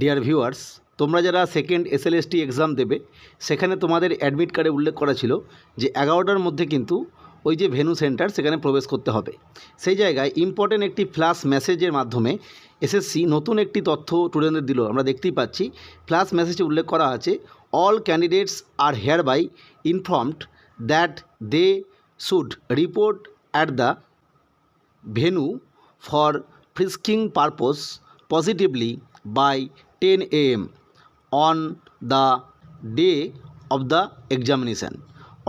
Dear viewers তোমরা যারা second S SLST exam দেবে, সেখানে তোমাদের অ্যাডমিট কার্ডে উল্লেখ করা ছিল যে এগারোটার মধ্যে কিন্তু ওই যে ভেনু সেন্টার সেখানে প্রবেশ করতে হবে। সেই জায়গায় ইম্পর্টেন্ট একটি ফ্লাশ মেসেজের মাধ্যমে এসএসসি নতুন একটি তথ্য স্টুডেন্টদের দিল। আমরা দেখতেই পাচ্ছি ফ্লাশ মেসেজে উল্লেখ করা আছে all candidates are hereby informed that they should report at the venue for frisking purpose positively by 10 am on the day of the examination.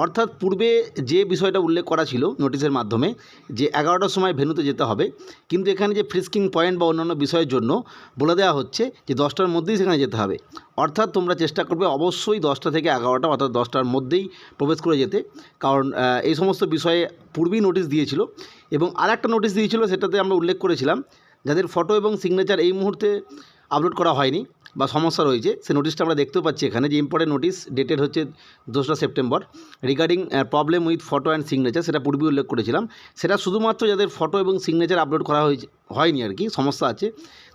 অর্থাৎ পূর্বে যে বিষয়টা উল্লেখ করা ছিল নোটিশের মাধ্যমে যে এগারোটার সময় ভেনুতে যেতে হবে, কিন্তু এখানে যে ফ্রিস্কিং পয়েন্ট বা অন্যান্য বিষয়ের জন্য বলে দেওয়া হচ্ছে যে দশটার মধ্যেই সেখানে যেতে হবে। অর্থাৎ তোমরা চেষ্টা করবে অবশ্যই দশটা থেকে এগারোটা অর্থাৎ দশটার মধ্যেই প্রবেশ করে যেতে। কারণ এই সমস্ত বিষয়ে পূর্বেই নোটিশ দিয়েছিল এবং আর একটা নোটিশ দিয়েছিল, সেটাতে আমরা উল্লেখ করেছিলাম, যাদের ফটো এবং সিগনেচার এই মুহূর্তে আপলোড করা হয়নি বা সমস্যা রয়েছে সে নোটিশটা আমরা দেখতেও পাচ্ছি এখানে যে ইম্পর্টেন্ট নোটিশ ডেটেড হচ্ছে দোসরা September regarding problem with photo and signature সেটা পূর্বে উল্লেখ করেছিলাম। সেটা শুধুমাত্র যাদের ফটো এবং সিগনেচার আপলোড করা হয়েছে, হয়নি আর কি, সমস্যা আছে,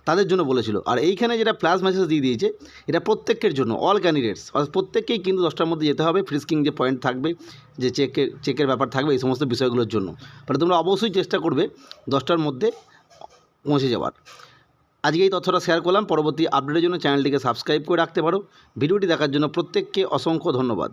তাদের জন্য বলেছিল। আর এইখানে যেটা প্লাস মেসেজ দিয়ে দিয়েছে, এটা প্রত্যেকের জন্য অল ক্যান্ডিডেটস অর্থাৎ প্রত্যেককেই কিন্তু দশটার মধ্যে যেতে হবে ফ্রিস্কিং যে পয়েন্ট থাকবে, যে চেকের চেকের ব্যাপার থাকবে, এই সমস্ত বিষয়গুলোর জন্য। ফলে তোমরা অবশ্যই চেষ্টা করবে দশটার মধ্যে পৌঁছে যাওয়ার। আজকে এই তথ্যটা শেয়ার করলাম। পরবর্তী আপডেটের জন্য চ্যানেলটিকে সাবস্ক্রাইব করে রাখতে পারো। ভিডিওটি দেখার জন্য প্রত্যেককে অসংখ্য ধন্যবাদ।